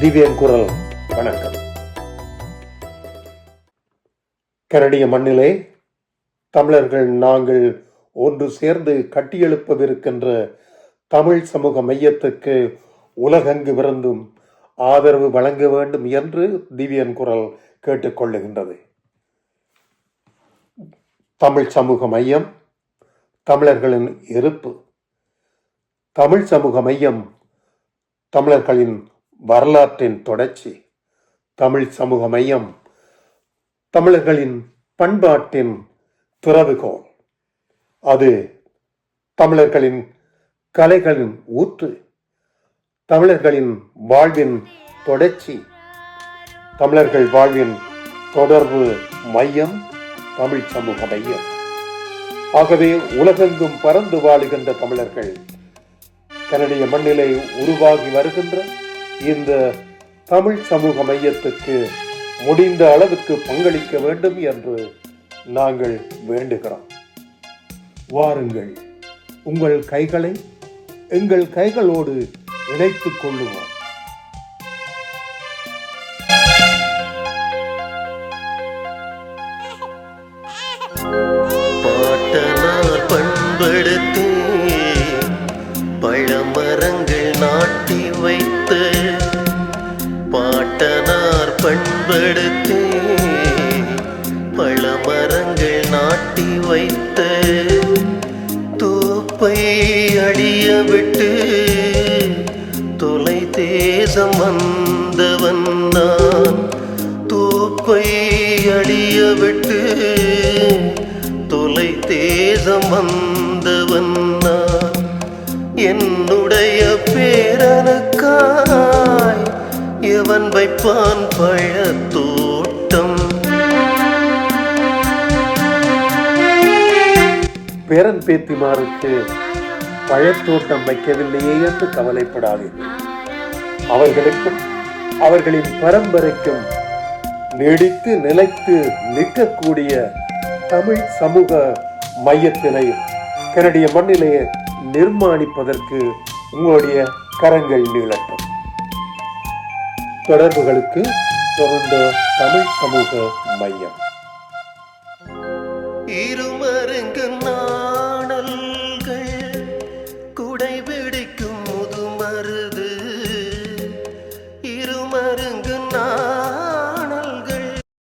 திவ்யன் குரல். வணக்கம். கனடிய மண்ணிலே தமிழர்கள் நாங்கள் ஒன்று சேர்ந்து கட்டியெழுப்பவிருக்கின்ற தமிழ் சமூக மையத்துக்கு உலகெங்கு விருந்தும் ஆதரவு வழங்க வேண்டும் என்று திவ்யன் குரல் கேட்டுக்கொள்ளுகின்றது தமிழ் சமூக மையம் தமிழர்களின் இருப்பு தமிழ் சமூக மையம் தமிழர்களின் வரலாற்றின் தொடர்ச்சி தமிழ் சமூக மையம் தமிழர்களின் பண்பாட்டின் துறவுகோல் அது தமிழர்களின் கலைகளின் ஊற்று தமிழர்களின் வாழ்வின் தொடர்ச்சி தமிழர்கள் வாழ்வின் தொடர்பு மையம் தமிழ் சமூக மையம். ஆகவே உலகெங்கும் பறந்து வாழுகின்ற தமிழர்கள் கனடிய மண்ணிலை உருவாகி வருகின்ற இந்த தமிழ் சமூக மையத்துக்கு முடிந்த அளவுக்கு பங்களிக்க வேண்டும் என்று நாங்கள் வேண்டுகிறோம். வாருங்கள் உங்கள் கைகளை எங்கள் கைகளோடு இணைத்துக் கொள்ளுவோம் பண்படுத்தி பழமரங்கள் நாட்டி வைத்து நாட்டனார் பண்படுத்தே பல மரங்கள் நாட்டி வைத்த தூப்பை அடிய விட்டு தொலை தேசம் வந்தவன் நான். தூப்பை அடிய விட்டு தொலை தேசம் வந்தவன் நான். என்னுடைய பேரனுக்கா எவன் வைப்பான் பழத்தோட்டம் பேரன் பேத்திமாருக்கு பழத்தோட்டம் வைக்கவில்லையே என்று கவலைப்படாதீர்கள் அவர்களுக்கும் அவர்களின் பரம்பரைக்கும் நீடித்து நிலைத்து நிற்கக்கூடிய தமிழ் சமூக மையத்தினை கனடிய மண்ணிலே நிர்மாணிப்பதற்கு உங்களுடைய கரங்கள் நீளட்டும். தொடர்புகளுக்கு தொடர்ந்தோ தமிழ் சமூக மையம். இருமருங்கு நாடல்கள் குடைபிடிக்கும் முதுமருது